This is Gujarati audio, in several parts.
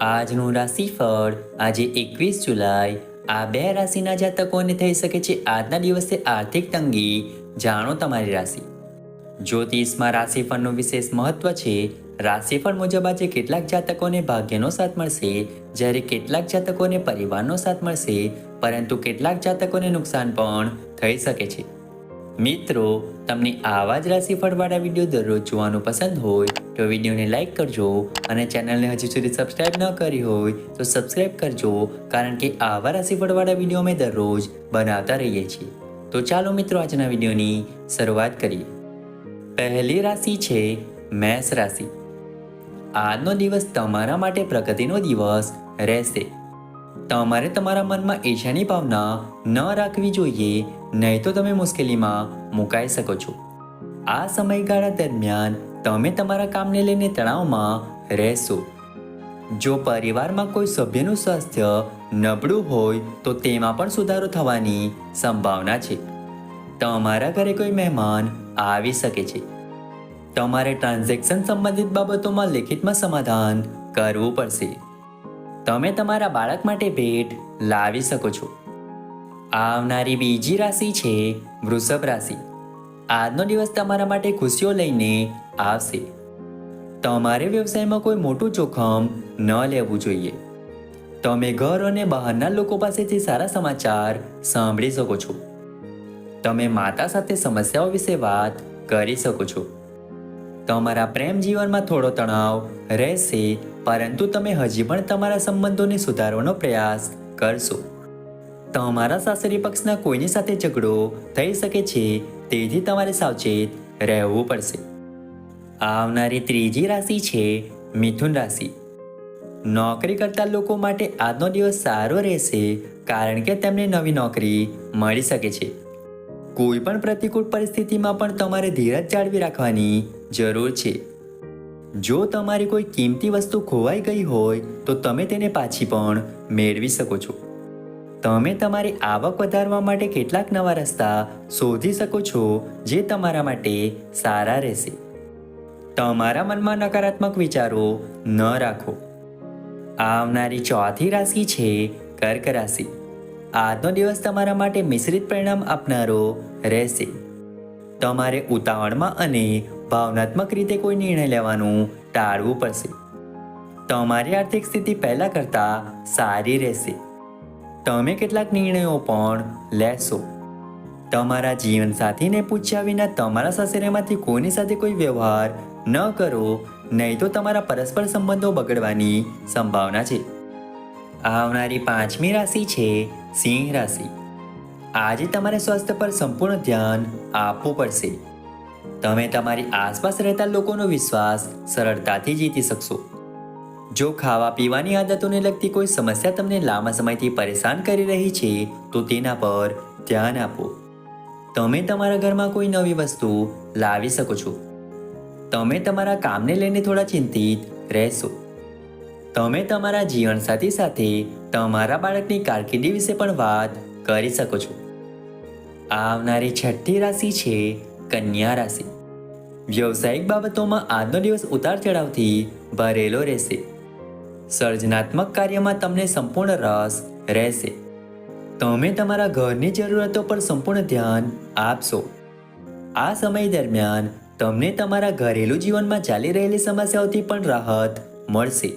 આજનું રાશિફળ આજે એકવીસ જુલાઈ. આ બે રાશિના જાતકોને થઈ શકે છે આજના દિવસે આર્થિક તંગી. જાણો તમારી રાશિ. જ્યોતિષમાં રાશિફળનું વિશેષ મહત્વ છે. રાશિફળ મુજબ આજે કેટલાક જાતકોને ભાગ્યનો સાથ મળશે. જ્યારે કેટલાક જાતકોને પરિવારનો સાથ મળશે. પરંતુ કેટલાક જાતકોને નુકસાન પણ થઈ શકે છે. મિત્રો, તમને આવા જ રાશિફળવાળા વીડિયો દરરોજ જોવાનું પસંદ હોય તો વિડીયોને લાઈક કરજો અને ચેનલને હજી સુધી સબસ્ક્રાઇબ ન કરી હોય તો સબસ્ક્રાઇબ કરજો, કારણ કે આવા રાશિફળવાળા વીડિયો અમે દરરોજ બનાવતા રહીએ છીએ. તો ચાલો મિત્રો આજના વિડીયોની શરૂઆત કરીએ. પહેલી રાશિ છે મેષ રાશિ. આજનો દિવસ તમારા માટે પ્રગતિનો દિવસ રહેશે. તમારે તમારા મનમાં ઈર્ષાની ભાવના ન રાખવી જોઈએ, નહીં તો તમે મુશ્કેલીમાં મુકાઈ શકો છો. આ સમયગાળા દરમિયાન તમે તમારા કામને લઈને તણાવમાં રહેશો. જો પરિવારમાં કોઈ સભ્યનું સ્વાસ્થ્ય નબળું હોય, તો તેમાં પણ સુધારો થવાની સંભાવના છે. તમારા ઘરે કોઈ મહેમાન આવી શકે છે. તમારે ટ્રાન્ઝેક્શન સંબંધિત બાબતોમાં લેખિતમાં સમાધાન કરવું પડશે. તમે તમારા બાળક માટે ભેટ લાવી શકો છો. આવનારી બીજી રાશિ છે વૃષભ રાશિ. આજનો દિવસ તમારા માટે ખુશીઓ લઈને આવશે. તમારે વ્યવસાયમાં કોઈ મોટું જોખમ ન લેવું જોઈએ. તમે ઘર અને બહારના લોકો પાસેથી સારા સમાચાર સાંભળી શકો છો. તમે માતા સાથે સમસ્યાઓ વિશે વાત કરી શકો છો. તમારા પ્રેમ જીવનમાં થોડો તણાવ રહેશે, પરંતુ તમે હજી પણ તમારા સંબંધોને સુધારવાનો પ્રયાસ કરશો. તમારા સાસરી પક્ષના કોઈની સાથે ઝઘડો થઈ શકે છે, તેથી તમારે સાવચેત રહેવું પડશે. આવનારી ત્રીજી રાશિ છે મિથુન રાશિ. નોકરી કરતા લોકો માટે આજનો દિવસ સારો રહેશે કારણ કે તેમને નવી નોકરી મળી શકે છે. કોઈ પણ પ્રતિકૂળ પરિસ્થિતિમાં પણ તમારે ધીરજ જાળવી રાખવાની જરૂર છે. જો તમારી કોઈ કિંમતી વસ્તુ ખોવાઈ ગઈ હોય તો તમે તેને પાછી પણ મેળવી શકો છો. તમે તમારી આવક વધારવા માટે કેટલાક નવા રસ્તા શોધી શકો છો જે તમારા માટે સારા રહેશે. તમારા મનમાં નકારાત્મક વિચારો ન રાખો. આવનારી ચોથી રાશિ છે કર્ક રાશિ. આજનો દિવસ તમારા માટે મિશ્રિત પરિણામ આપનારો રહેશે. તમારે ઉતાવળમાં અને ભાવનાત્મક રીતે કોઈ નિર્ણય લેવાનું ટાળવું પડશે. તમારી આર્થિક સ્થિતિ પહેલાં કરતાં સારી રહેશે. તમે કેટલાક નિર્ણયો પણ લેશો. તમારા જીવનસાથીને પૂછ્યા વિના તમારા સાસરેમાંથી કોઈની સાથે કોઈ વ્યવહાર ન કરો, નહીં તો તમારા પરસ્પર સંબંધો બગડવાની સંભાવના છે. આવનારી પાંચમી રાશિ છે સિંહ રાશિ. આજે તમારે સ્વાસ્થ્ય પર સંપૂર્ણ ધ્યાન આપવું પડશે. તમે તમારી આસપાસ રહેતા લોકોનો વિશ્વાસ સરળતાથી જીતી શકશો. જો ખાવા પીવાની આદતોને લગતી કોઈ સમસ્યા તમને લાંબા સમયથી પરેશાન કરી રહી છે, તો તેના પર ધ્યાન આપો. તમે તમારા ઘરમાં કોઈ નવી વસ્તુ લાવી શકો છો. તમે તમારા કામને લઈને થોડા ચિંતિત રહેશો. તમે તમારા જીવનસાથી સાથે તમારા બાળકની કારકિર્દી વિશે પણ વાત કરી શકો છો. આવનારી છઠ્ઠી રાશિ છે કન્યા રાશિ. વ્યવસાયિક બાબતોમાં આજનો દિવસ ઉતાર ચઢાવથી ભરેલો રહેશે. સર્જનાત્મક કાર્યમાં તમને સંપૂર્ણ રસ રહેશે. તમે તમારા ઘરની જરૂરતો પર સંપૂર્ણ ધ્યાન આપશો. આ સમય દરમિયાન તમને તમારા ઘરેલું જીવનમાં ચાલી રહેલી સમસ્યાઓથી પણ રાહત મળશે.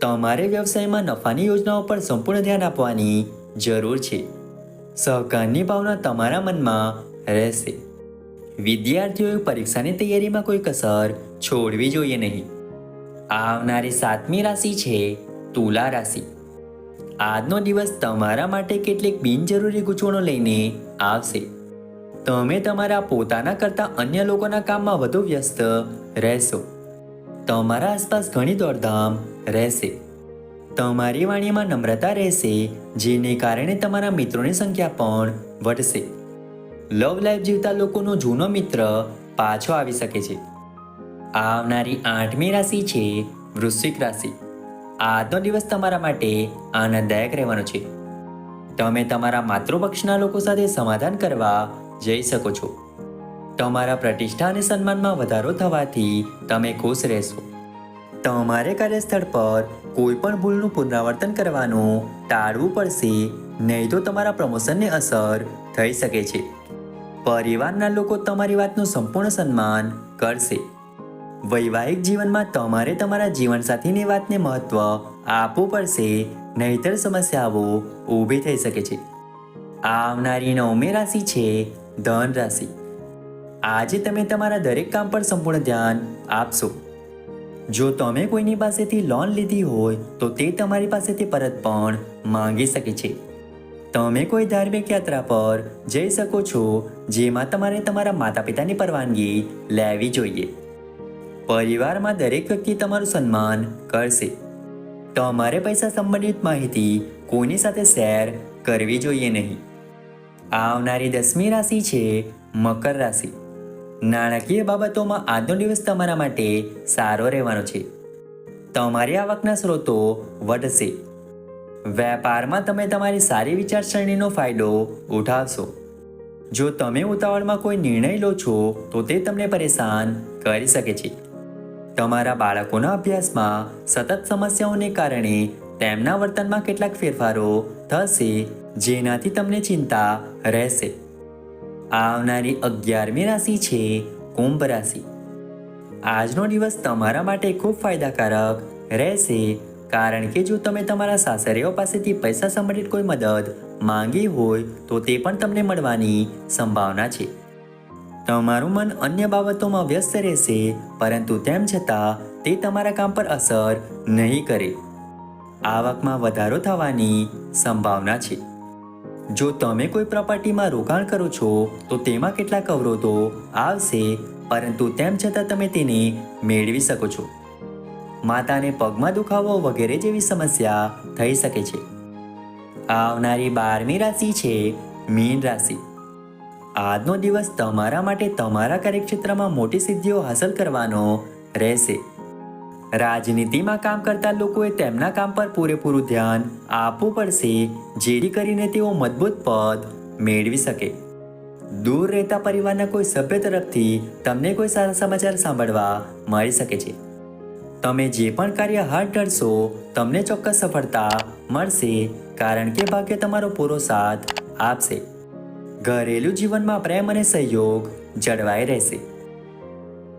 તમારે વ્યવસાયમાં નફાની યોજનાઓ પર સંપૂર્ણ ધ્યાન આપવાની જરૂર છે. સહકારની ભાવના તમારા મનમાં રહેશે. વિદ્યાર્થીઓએ પરીક્ષાની તૈયારીમાં કોઈ કસર છોડવી જોઈએ નહીં. આવનારી સાતમી રાશિ છે તુલા રાશિ. આજનો દિવસ તમારા માટે કેટલીક બિનજરૂરી ગૂંચવણો લઈને આવશે. તમે તમારા પોતાના કરતાં અન્ય લોકોના કામમાં વધુ વ્યસ્ત રહેશો. તમારા આસપાસ ઘણી દોડધામ રહેશે. તમારી વાણીમાં નમ્રતા રહેશે, જેને કારણે તમારા મિત્રોની સંખ્યા પણ વધશે. લવ લાઈફ જીવતા લોકોનો જૂનો મિત્ર પાછો આવી શકે છે. આવનારી આઠમી રાશિ છે વૃશ્ચિક રાશિ. આજનો દિવસ તમારા માટે આનંદદાયક રહેવાનો છે. તમે તમારા માતૃપક્ષના લોકો સાથે સમાધાન કરવા જઈ શકો છો. તમારા પ્રતિષ્ઠા અને સન્માનમાં વધારો થવાથી તમે ખુશ રહેશો. તમારે કાર્યસ્થળ પર કોઈ પણ ભૂલનું પુનરાવર્તન કરવાનું ટાળવું પડશે, નહીં તો તમારા પ્રમોશનને અસર થઈ શકે છે. પરિવારના લોકો તમારી વાતનું સંપૂર્ણ સન્માન કરશે. વૈવાહિક જીવનમાં તમારે તમારા જીવનસાથીની વાતને મહત્વ આપવું પડશે, નહીતર સમસ્યાઓ ઊભી થઈ શકે છે. આવનારી નવમી રાશિ છે ધન રાશિ. આજે તમે તમારા દરેક કામ પર સંપૂર્ણ ધ્યાન આપશો. જો તમે કોઈની પાસેથી લોન લીધી હોય, તો તે તમારી પાસેથી પરત પણ માંગી શકે છે. તમે કોઈ ધાર્મિક યાત્રા પર જઈ શકો છો, જેમાં તમારે તમારા માતા પિતાની પરવાનગી લેવી જોઈએ. પરિવારમાં દરેક વ્યક્તિ તમારું સન્માન કરશે. તમારે પૈસા સંબંધિત માહિતી કોની સાથે શેર કરવી જોઈએ નહીં? આવનારી દસમી રાશિ છે મકર રાશિ. નાણાકીય બાબતોમાં આજનો દિવસ તમારા માટે સારો રહેવાનો છે. તમારી આવકના સ્ત્રોતો વધશે. વેપારમાં તમે તમારી સારી વિચારસરણીનો ફાયદો ઉઠાવશો. જો તમે ઉતાવળમાં કોઈ નિર્ણય લો છો, તો તે તમને પરેશાન કરી શકે છે. તમારા બાળકોના અભ્યાસમાં સતત સમસ્યાઓને કારણે તેમના વર્તનમાં કેટલાક ફેરફારો થશે જેનાથી તમને ચિંતા રહેશે. આવનારી અગિયારમી રાશિ છે કુંભ રાશિ. આજનો દિવસ તમારા માટે ખૂબ ફાયદાકારક રહેશે કારણ કે જો તમે તમારા સાસરીઓ પાસેથી પૈસા સંબંધિત કોઈ મદદ માંગી હોય તો તે પણ તમને મળવાની સંભાવના છે. તમારું મન અન્ય બાબતોમાં વ્યસ્ત રહેશે, પરંતુ તેમ છતાં, તે તમારા કામ પર અસર નહીં કરે. આવકમાં વધારો થવાની સંભાવના છે. જો તમે કોઈ પ્રોપર્ટીમાં રોકાણ કરો છો, તો તેમાં કેટલાક અવરોધો આવશે, પરંતુ તેમ છતાં તમે તેને મેળવી શકો છો. માતાને પગમાં દુખાવો વગેરે જેવી સમસ્યા થઈ શકે છે. આવનારી બારમી રાશિ છે મીન રાશિ. આજનો દિવસ તમારા માટે તમારા કાર્યક્ષેત્રમાં મોટી સિદ્ધિઓ હાંસલ કરવાનો રહેશે. રાજનીતિમાં કામ કરતા લોકોએ તેમના કામ પર પૂરેપૂરું ધ્યાન આપવું પડશે, જેથી કરીને તેઓ મજબૂત પદ મેળવી શકે. દૂર રહેતા પરિવારના કોઈ સભ્ય તરફથી તમને કોઈ સારા સમાચાર સાંભળવા મળી શકે છે. તમે જે પણ કાર્ય હાથ ધરશો, તમને ચોક્કસ સફળતા મળશે, કારણ કે ભાગ્ય તમારો પૂરો સાથ આપશે. ઘરેલું જીવનમાં પ્રેમ અને સહયોગ જળવાઈ રહેશે.